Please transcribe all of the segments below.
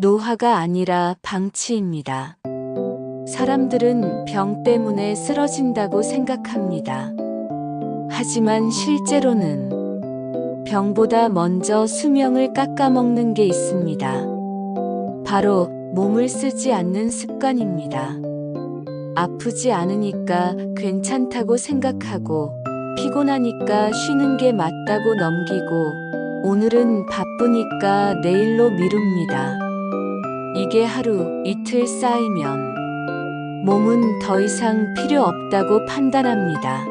노화가 아니라 방치입니다. 사람들은 병 때문에 쓰러진다고 생각합니다. 하지만 실제로는 병보다 먼저 수명을 깎아먹는 게 있습니다. 바로 몸을 쓰지 않는 습관입니다. 아프지 않으니까 괜찮다고 생각하고 피곤하니까 쉬는 게 맞다고 넘기고 오늘은 바쁘니까 내일로 미룹니다. 이게 하루 이틀 쌓이면 몸은 더 이상 필요 없다고 판단합니다.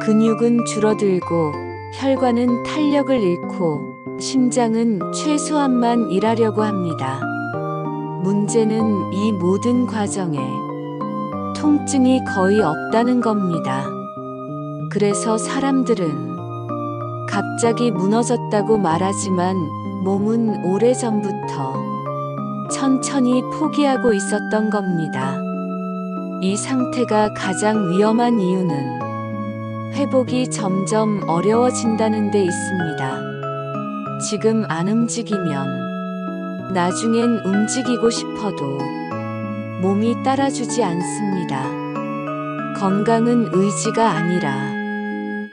근육은 줄어들고 혈관은 탄력을 잃고 심장은 최소한만 일하려고 합니다. 문제는 이 모든 과정에 통증이 거의 없다는 겁니다. 그래서 사람들은 갑자기 무너졌다고 말하지만 몸은 오래전부터 천천히 포기하고 있었던 겁니다. 이 상태가 가장 위험한 이유는 회복이 점점 어려워진다는 데 있습니다. 지금 안 움직이면 나중엔 움직이고 싶어도 몸이 따라주지 않습니다. 건강은 의지가 아니라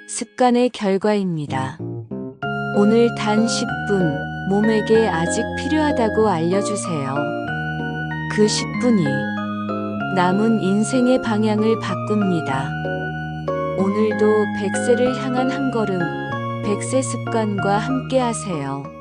습관의 결과입니다. 오늘 단 10분 몸에게 아직 필요하다고 알려주세요. 그 10분이 남은 인생의 방향을 바꿉니다. 오늘도 100세를 향한 한 걸음, 100세 습관과 함께 하세요.